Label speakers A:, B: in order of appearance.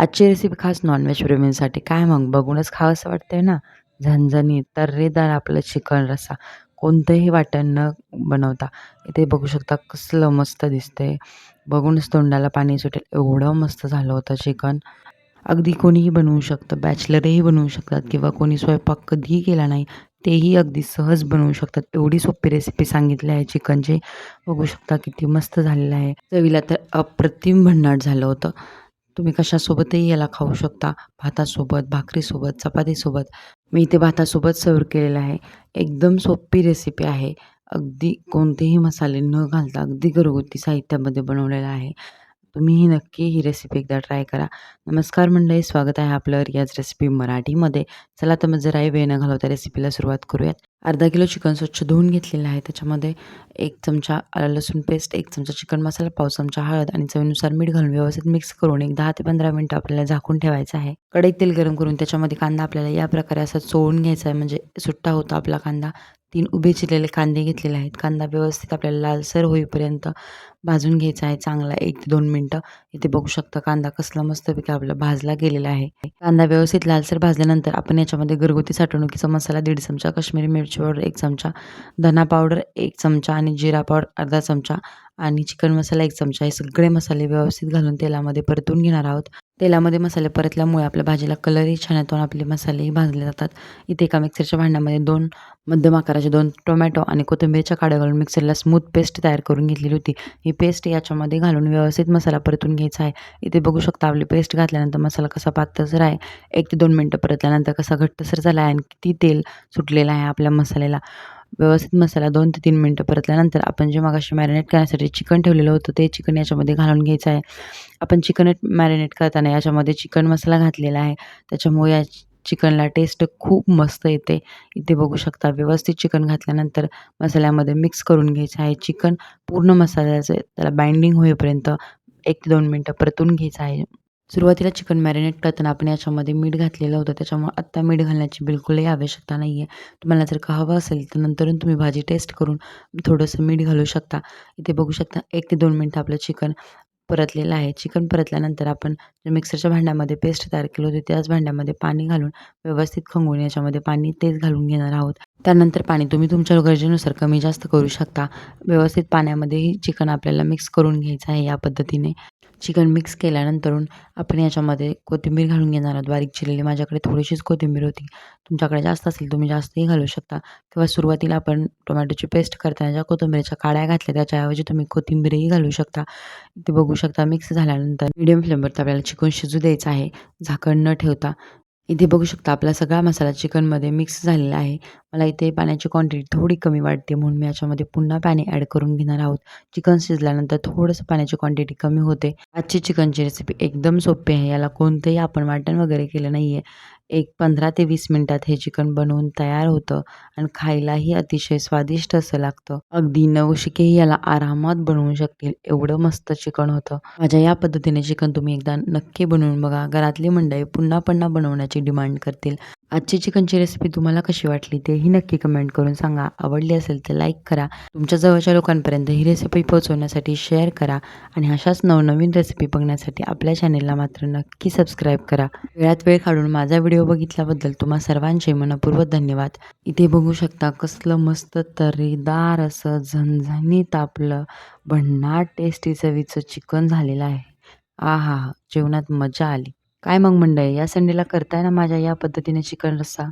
A: आजची रेसिपी खास नॉनव्हेज प्रेमींसाठी. काय मग? बघूनच खावंसं वाटतंय ना? झणझणीत तर्रेदार आपलं चिकन रस्सा. कोणतंही वाटण न बनवता इथे बघू शकता कसलं मस्त दिसतंय. बघूनच तोंडाला पाणी सुटेल. एवढं मस्त झालं होतं चिकन अगदी कोणीही बनवू शकतं. बॅचलरही बनवू शकतात किंवा कोणी स्वयंपाक कधीही केला नाही तेही अगदी सहज बनवू शकतात. एवढी सोपी रेसिपी सांगितली आहे चिकनची बघू शकता किती मस्त झालेलं आहे. चवीला तर अप्रतिम भन्नाट झालं होतं. तुम्ही कशासोबतही याला खाऊ शकता. भातासोबत भाकरीसोबत चपातीसोबत. मी इथे भातासोबत सर्व केलेलं आहे. एकदम सोपी रेसिपी आहे. अगदी कोणतेही मसाले न घालता अगदी घरगुती साहित्यामध्ये बनवलेलं आहे. तुम्हीही नक्की ही रेसिपी एकदा ट्राय करा. नमस्कार मंडळी स्वागत आहे आपलं रियाज रेसिपी मराठीमध्ये. चला तर मग जराही वेळ न घालवता रेसिपीला सुरुवात करूयात. अर्धा किलो चिकन स्वच्छ धुवून घेतलेलं आहे. त्याच्यामध्ये एक चमचा लसूण पेस्ट एक चमचा चिकन मसाला पाव चमचा हळद आणि चवीनुसार मीठ घालून व्यवस्थित मिक्स करून एक दहा ते पंधरा मिनटं आपल्याला झाकून ठेवायचं आहे. कढईत तेल गरम करून त्याच्यामध्ये कांदा आपल्याला या प्रकारे असं चोळून घ्यायचा आहे. म्हणजे सुट्टा होता आपला कांदा. तीन उभे चिरलेले कांदे घेतलेले आहेत. कांदा व्यवस्थित आपल्याला लालसर होईपर्यंत भाजून घ्यायचा आहे चांगला एक ते दोन मिनटं. इथे बघू शकता कांदा कसला मस्तपैकी आपला भाजला गेलेला आहे. कांदा व्यवस्थित लालसर भाजल्यानंतर आपण याच्यामध्ये घरगुती साठवणुकीचा मसाला दीड चमचा काश्मीरी मिरची पावडर एक चमचा धना पावडर एक चमचा आणि जिरा पावडर अर्धा चमचा आणि चिकन मसाला एक चमचा. हे सगळे मसाले व्यवस्थित घालून तेलामध्ये परतून घेणार आहोत. तेलामध्ये मसाले परतल्यामुळे आपल्या भाजीला कलरही छान येतो आणि आपले मसालेही भाजले जातात. इथे एका मिक्सरच्या भांड्यामध्ये दोन मध्यम आकाराचे दोन टोमॅटो आणि कोथिंबीरच्या काड्या घालून मिक्सरला स्मूथ पेस्ट तयार करून घेतलेली होती. ही पेस्ट याच्यामध्ये घालून व्यवस्थित मसाला परतून घ्यायचा आहे. इथे बघू शकता आपली पेस्ट घातल्यानंतर मसाला कसा पातळसर आहे. एक ते दोन मिनटं परतल्यानंतर कसा घट्टसर झाला आहे आणि किती तेल सुटलेलं आहे आपल्या मसाल्याला. व्यवस्थित मसाला दोन ते तीन मिनटं परतल्यानंतर आपण जे मगाशी मॅरिनेट करण्यासाठी चिकन ठेवलेलं होतं ते चिकन याच्यामध्ये घालून घ्यायचं आहे. आपण चिकन मॅरिनेट करताना याच्यामध्ये चिकन मसाला घातलेला आहे. त्याच्यामुळे या चिकनला टेस्ट खूप मस्त येते. इथे बघू शकता व्यवस्थित चिकन घातल्यानंतर मसाल्यामध्ये मिक्स करून घ्यायचं आहे. चिकन पूर्ण मसाल्याचं त्याला बाइंडिंग होईपर्यंत एक ते दोन मिनटं परतून घ्यायचं आहे. सुरुवातीला चिकन मॅरिनेट करताना आपण याच्यामध्ये मीठ घातलेलं होतं. त्याच्यामुळे आत्ता मीठ घालण्याची बिलकुलही आवश्यकता नाही आहे तुम्हाला जर का हवं असेल तर नंतरून तुम्ही भाजी टेस्ट करून थोडंसं मीठ घालू शकता. इथे बघू शकता एक ते दोन मिनटं आपलं चिकन परतलेलं आहे. चिकन परतल्यानंतर आपण मिक्सरच्या भांड्यामध्ये पेस्ट तयार केली होती त्याच भांड्यामध्ये पाणी घालून व्यवस्थित खंगून याच्यामध्ये पाणी तेच घालून घेणार आहोत. त्यानंतर पाणी तुम्ही तुमच्या गरजेनुसार कमी जास्त करू शकता. व्यवस्थित पाण्यामध्येही चिकन आपल्याला मिक्स करून घ्यायचं आहे या पद्धतीने. चिकन मिक्स केल्यानंतर आपण याच्यामध्ये कोथिंबीर घालून घेणार आहोत. बारीक चिरलेली माझ्याकडे थोडीशीच कोथिंबीर होती. तुमच्याकडे जास्त असेल तुम्ही जास्तही घालू शकता. किंवा सुरुवातीला आपण टोमॅटोची पेस्ट करताना ज्या कोथिंबीरच्या काड्या घातल्या त्याच्याऐवजी तुम्ही कोथिंबीरही घालू शकता. इथे बघू शकता. मिक्स झाल्यानंतर मिडियम फ्लेमवरती आपल्याला चिकन शिजू द्यायचं आहे. झाकण न ठेवता. इथे बघू शकता आपला सगळा मसाला चिकनमध्ये मिक्स झालेला आहे. मला इथे पाण्याची क्वांटिटी थोडी कमी वाटते म्हणून मी याच्यामध्ये पुन्हा पाणी ॲड करून घेणार आहोत. चिकन शिजल्यानंतर थोडंसं पाण्याची क्वांटिटी कमी होते. आजची चिकनची रेसिपी एकदम सोपी आहे. याला कोणतंही आपण वाटण वगैरे केलं नाही आहे एक पंधरा ते वीस मिनटात हे चिकन बनवून तयार होतं आणि खायलाही अतिशय स्वादिष्ट असं लागतं. अगदी नवशिकेही याला आरामात बनवू शकतील एवढं मस्त चिकन होतं. माझ्या या पद्धतीने चिकन तुम्ही एकदा नक्की बनवून बघा. घरातली मंडळी पुन्हा पुन्हा बनवण्याची डिमांड करतील. आजची चिकनची रेसिपी तुम्हाला कशी वाटली तेही नक्की कमेंट करून सांगा. आवडली असेल तर लाईक करा. तुमच्या जवळच्या लोकांपर्यंत ही रेसिपी पोहोचवण्यासाठी शेअर करा आणि अशाच नवनवीन रेसिपी बघण्यासाठी आपल्या चॅनेलला मात्र नक्की सबस्क्राईब करा. वेळात वेळ काढून माझा व्हिडिओ बघितल्याबद्दल तुम्हा सर्वांचे मनपूर्वक धन्यवाद. इथे बघू शकता कसलं मस्त तरीदार असं झणझणीत आपलं भन्नाट टेस्टी चवीचं चिकन झालेलं आहे. आ हा जेवणात मजा आली. काय मग मंडळी या संडेला करताय ना माझ्या या पद्धतीने चिकन रस्सा?